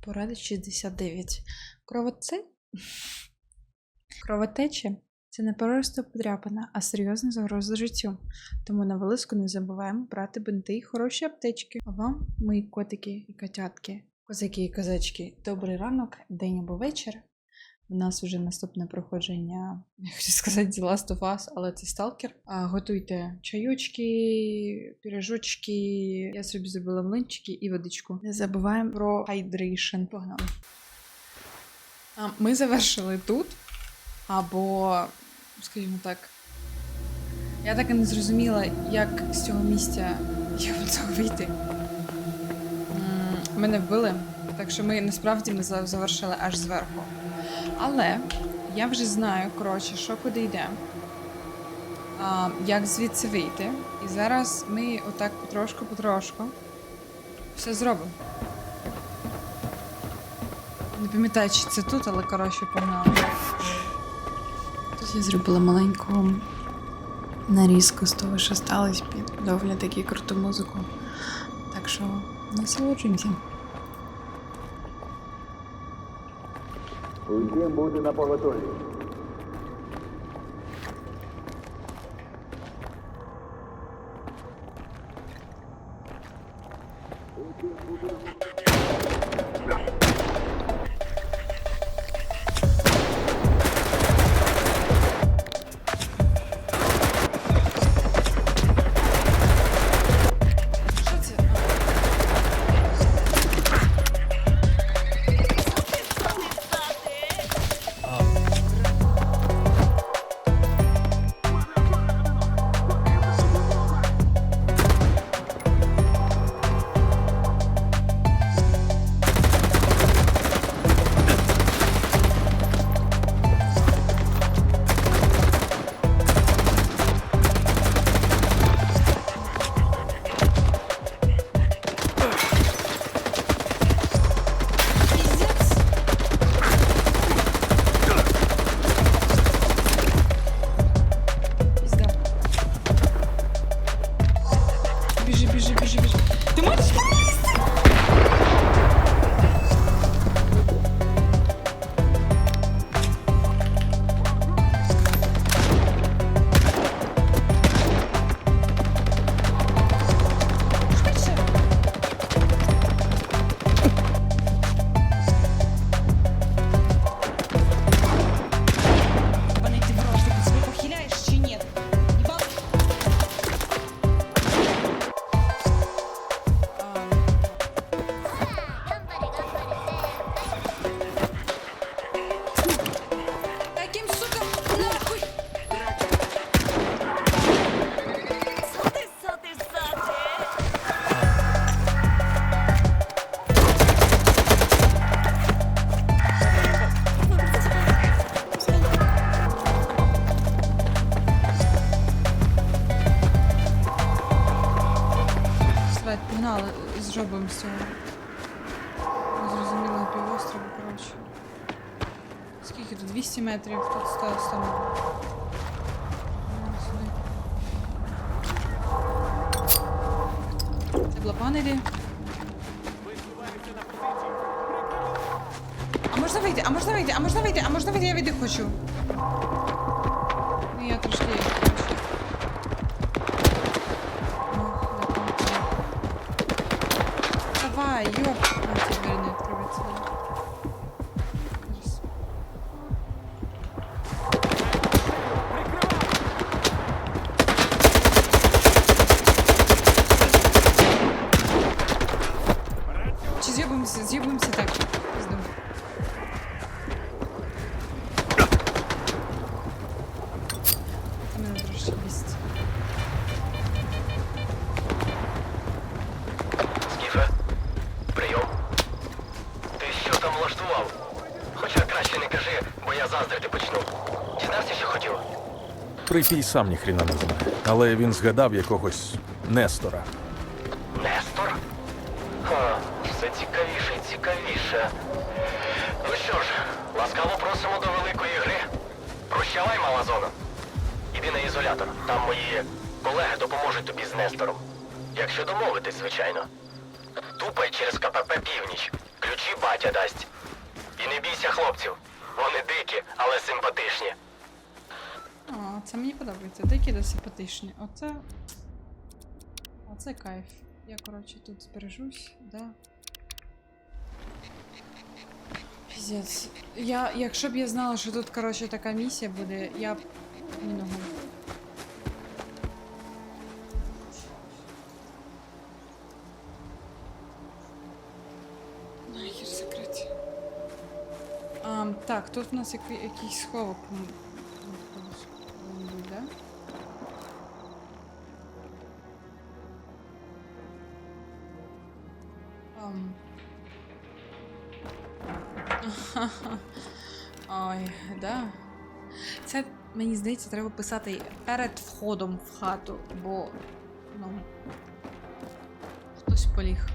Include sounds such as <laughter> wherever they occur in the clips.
Порада 69. Кровоце... Кровотеча це не просто подряпина, а серйозна загроза життю. Тому на вилазку не забуваємо брати бинти і хороші аптечки. А вам, мої котики і котятки, козаки і козачки, добрий ранок, день або вечір. У нас вже наступне проходження, я хочу сказати, The Last of Us, але це сталкер. А, готуйте чайочки, пірожочки. Я собі зробила млинчики і водичку. Не забуваємо про хайдрейшн. Погнали. Ми завершили тут. Або, скажімо так, я так і не зрозуміла, як з цього місця до цього <laughs> вийти. Мене вбили, так що ми насправді ми завершили аж зверху. Але я вже знаю, коротше, що куди йде, а, як звідси вийти. І зараз ми отак потрошку-потрошку все зробимо. Не пам'ятаю, чи це тут, але коротше погнали. Я зробила маленьку нарізку з того, що сталося під доволі таки круту музику. Так що насолоджуємося. Усім бути на поготові. Що погнали, зробимо з цього. Зрозуміло, півострова, коротше. Скільки тут? 200 метрів, тут 100, 100 метрів. Це була. А можна вийти, а можна вийти, а можна вийти, а можна вийти, я вийти хочу. Припій сам ніхріна не знає. Але він згадав якогось Нестора. Нестор? Ха, все цікавіше і цікавіше. Ну що ж, ласкаво просимо до великої гри. Прощавай, мала зона. Іди на ізолятор. Там мої колеги допоможуть тобі з Нестором. Якщо домовитись, звичайно. Тупай через КПП північ. Ключі батя дасть. І не бійся хлопців. Вони дикі, але симпатичні. Це мені подобається. Дикі да симпатичні. Оце. Оце кайф. Я, коротше, тут збережусь, да. Піздець. Я, якщо б я знала, що тут, коротше, така місія буде, я б ногу. Нахер закрити. Так, тут у нас якийсь сховок. Мені здається, треба писати перед входом в хату, бо, ну. Хтось поліг.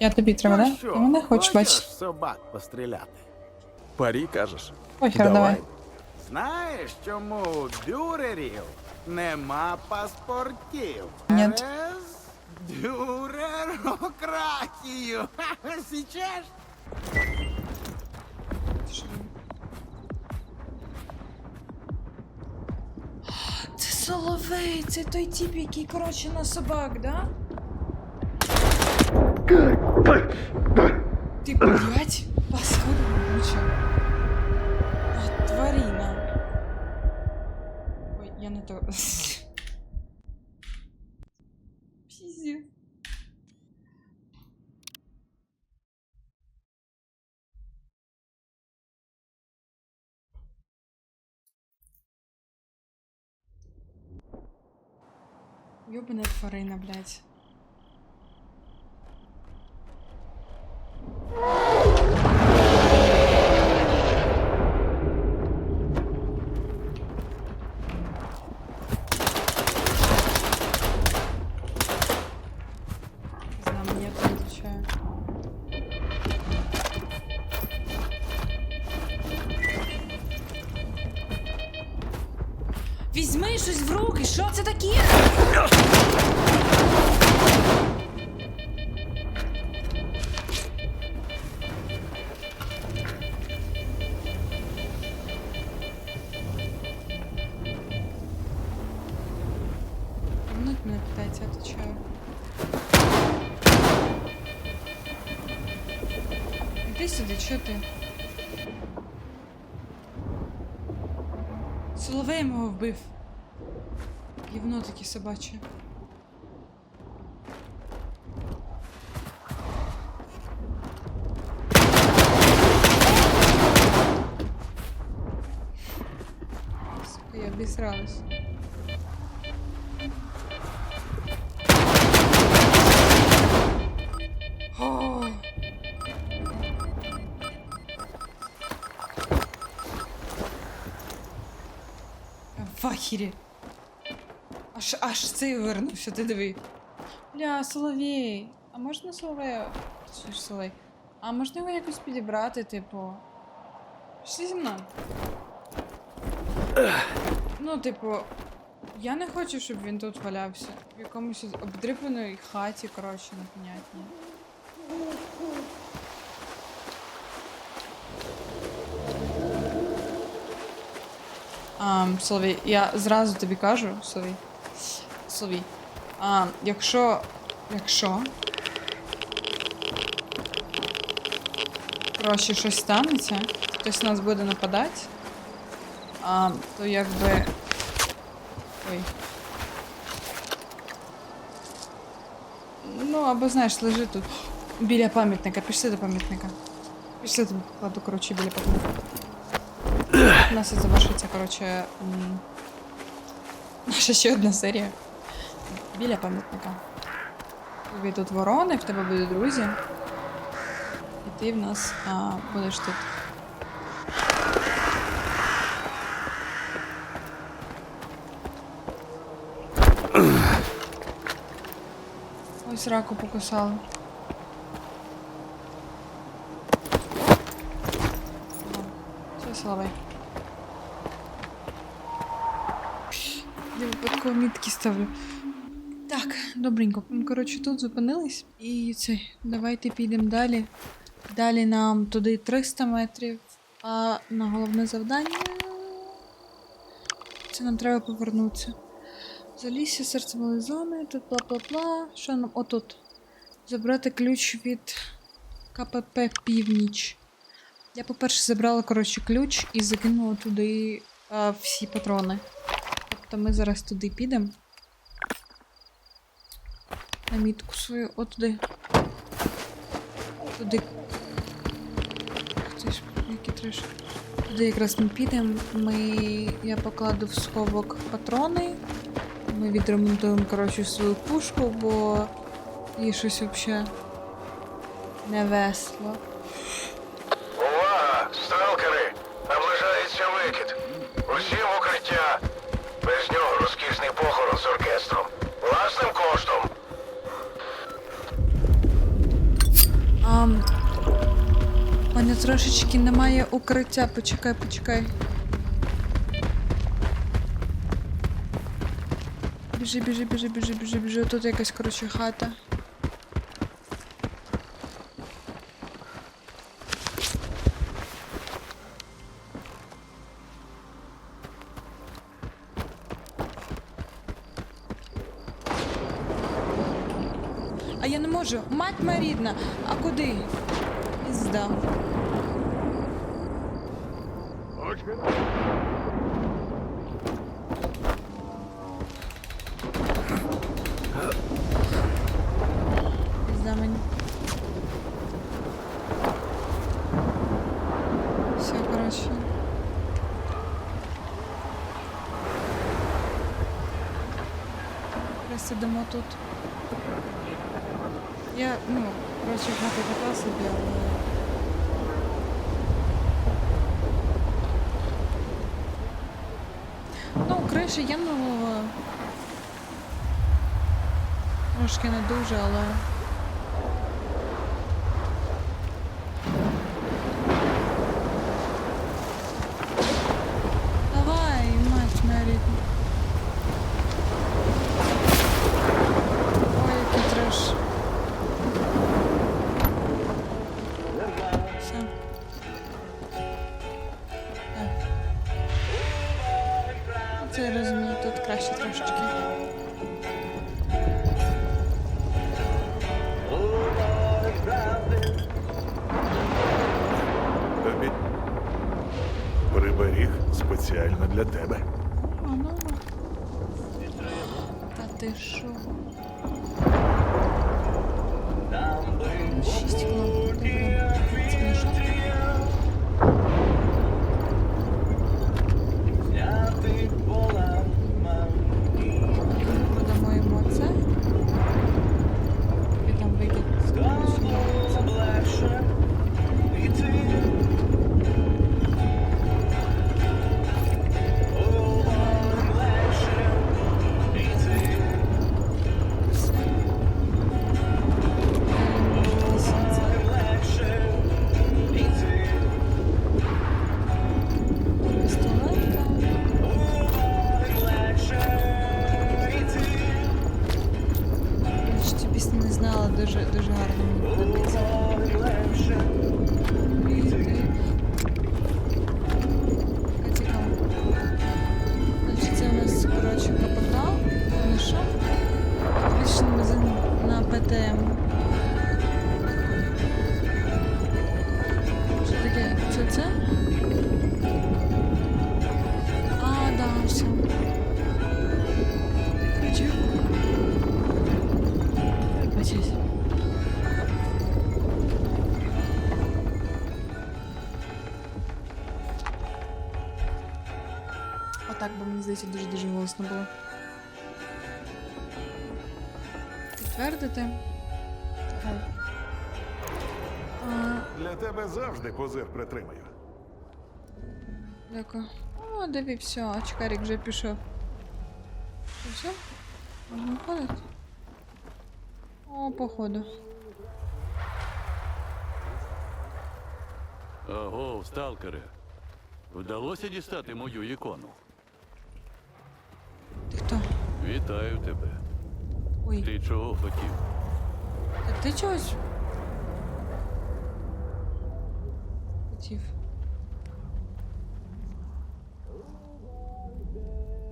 Я тобі треба, да? що, І мене хочеш бачити. собак постріляти? Парі кажеш? Похер, давай. Знаєш, чому у дюрерів нема паспортів? Ні. Січеш? Що? Це соловей, це той тип, який, коротше, на собак, да? Ти, блядь, паскуда вонюча. А, тварина. Ой, я не то. <laughs> тварина, блядь. Візьми щось в руки, що це таке? Іди сюди, чого ти? Соловей мого вбив. Гівно таке собаче. Сука, я обісралась. О! Я В ахірі. Аж аж цей вернувся, ти диви. Бля, соловей. А можна соловея? Що соловей? А можна його якось підібрати, типу. Пішли зі мною. Ну, типу, я не хочу, щоб він тут валявся. В якомусь обдрипаної хаті, коротше, непонятній. А, Соловій, я зразу тобі кажу, Соловій. Соловій. А, якщо. Якщо. Коротше, щось станеться, хтось нас буде нападати, а, то якби. Ой. Ну, або знаєш, лежи тут. Біля пам'ятника, пішли до пам'ятника. Пішли тобі покладу, коротше, біля пам'ятника. У нас і завершиться, коротше. Наша ще одна серія. Біля пам'ятника. Тобі тут ворони, в тебе будуть друзі. ти в нас а, будеш тут. Ось раку покусали. Все, славай. Я випадково мітки ставлю. Так, добренько. Коротше, тут зупинились. І це, давайте підемо далі. Далі нам туди 300 метрів. А на головне завдання. Це нам треба повернутися. Залісся серцевої зони, тут бла-бла-бла. Що нам отут? Забрати ключ від КПП Північ. Я, по-перше, забрала, коротше, ключ і закинула туди а, всі патрони. Тобто ми зараз туди підемо. На мітку свою, от туди. Туди. Це ж які треш. Туди якраз ми підемо. Ми... Я покладу в сховок патрони. Ми відремонтуємо, коротше, свою пушку, бо їй щось взагалі не весело. Мене трошечки немає укриття. Почекай, почекай. Біжи, біжи, біжи, біжи, біжи, біжи. Тут якась, коротше, хата. А я не можу. Мать моя рідна. А куди? Пізда мені. Все, коротше. Присидимо тут. Я, ну, краще знати така собі, але... Ну, краще є, ну... Трошки не дуже, але... дуже, дуже гарно Отак, бо мені здається, дуже-дуже голосно було. Підтвердити. Так. А, Для тебе завжди позир притримаю. Дякую. О, диви, все, очкарик вже пішов. І все? Можна виходити? О, походу. Аго, сталкере. Вдалося дістати мою ікону. Вітаю тебе. Ой, Ти чого хотів? та ти чогось? Хотів.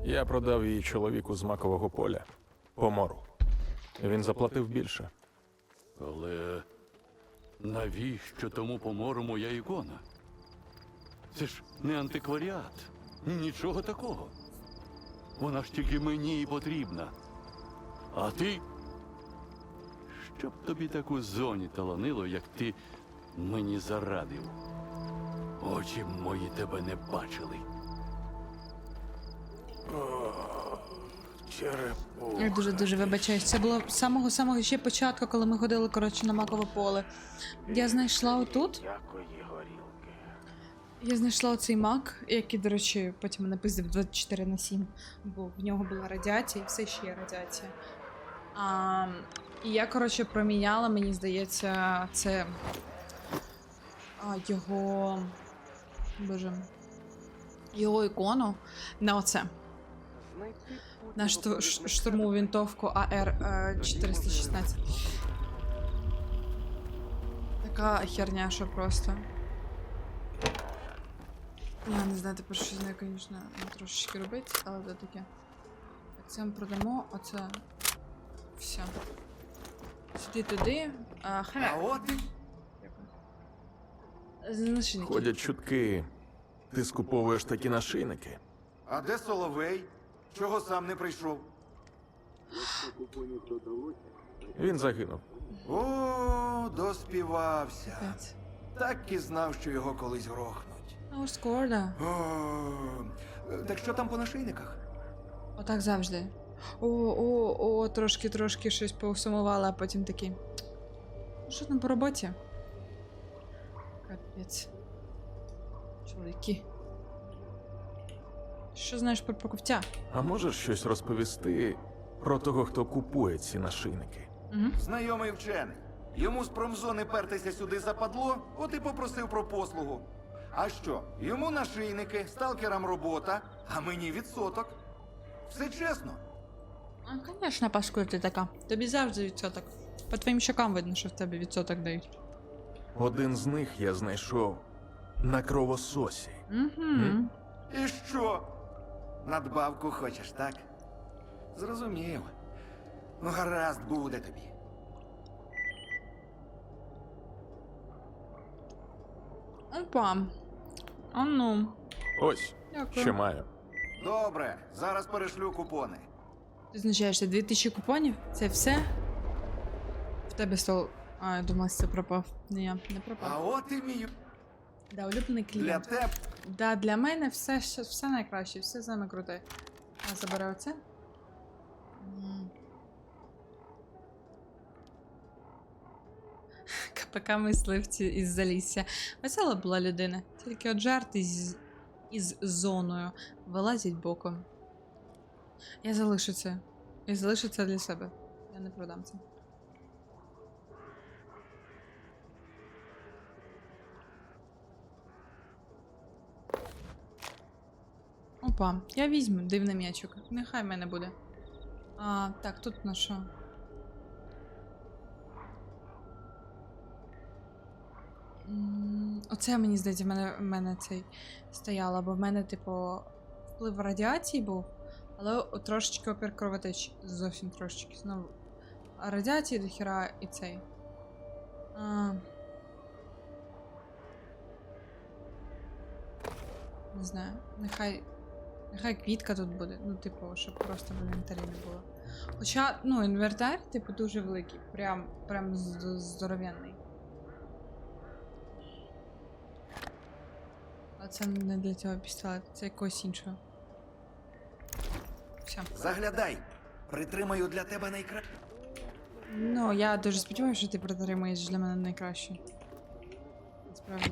Я продав її чоловіку з макового поля. Помору. Він заплатив більше. Але навіщо тому помору моя ікона? Це ж не антикваріат. Нічого такого. Вона ж тільки мені і потрібна. А ти? Щоб тобі так у зоні таланило, як ти мені зарадив. Очі мої тебе не бачили. Я дуже-дуже вибачаюсь. Це було з самого-самого ще початку, коли ми ходили, коротше, на макове поле. Я знайшла отут. Якої горілки. Я знайшла оцей мак, який, до речі, потім мене пиздив 24 на 7, бо в нього була радіація, і все ще є радіація. А, і я, коротше, проміняла, мені здається, це а, його. Боже. Його ікону на оце. На штурмову винтовку АР е, 416. Така херня, що просто. Я не знаю, тепер що з нею, звісно, трошечки робити, але це таке. Так, це ми продамо, оце. Все. Сюди туди. А, халя. от і Нашийники. Ходять чутки. Ти скуповуєш такі нашийники. А де Соловей? Чого сам не прийшов? Він загинув. О, доспівався. П'ять. Так і знав, що його колись грохнуть. Ну, скоро. О, так що там по нашийниках? Отак завжди. О, о, о, трошки, трошки щось поусумувала, а потім такий. «Ну, Що там по роботі? Капець. Чоловіки. Що знаєш про покупця? А можеш щось розповісти про того, хто купує ці нашийники? Угу. Знайомий вчений. Йому з промзони пертися сюди западло, от і попросив про послугу. А що? Йому нашийники, сталкерам робота, а мені відсоток. Все чесно. А, звісно, паскуд ти така. Тобі завжди відсоток. По твоїм щокам видно, що в тебе відсоток дають. Один з них я знайшов на кровососі. Угу. І що? Надбавку хочеш, так? Зрозумів. Ну, гаразд буде тобі. Опа. А ну. Ось, Дякую. що маю. Добре, зараз перешлю купони. Ти знущаєшся 2000 купонів? Це все? В тебе стол. А, я думала, це пропав. Не я, не А пропав. от і мій Да, улюблений для клієнт. тебе. Да, для мене все, що- все найкраще, все саме круте. Я забираю це. М. КПК мисливці із Залісся. Весела була людина. Тільки от жарт із, із зоною вилазять боком. Я залишу це. Я залишу це для себе. Я не продам це. Опа, я візьму дивний м'ячик. Нехай в мене буде. А, так, тут на що? Оце мені здається, в мене, в мене цей стояло, бо в мене, типу, вплив радіації був, але трошечки опір кровотечі. Зовсім трошечки. Знову. А радіації до хіра і цей. А... Не знаю. Нехай. Нехай квітка тут буде. Ну, типу, щоб просто в інвентарі не було. Хоча, ну, інвентар, типу, дуже великий. Прям, прям з- А це не для цього пістолет, це якогось іншого. Все. Заглядай. Притримаю для тебе найкраще. Ну, я дуже сподіваюся, що ти притримуєш для мене найкраще. Справді.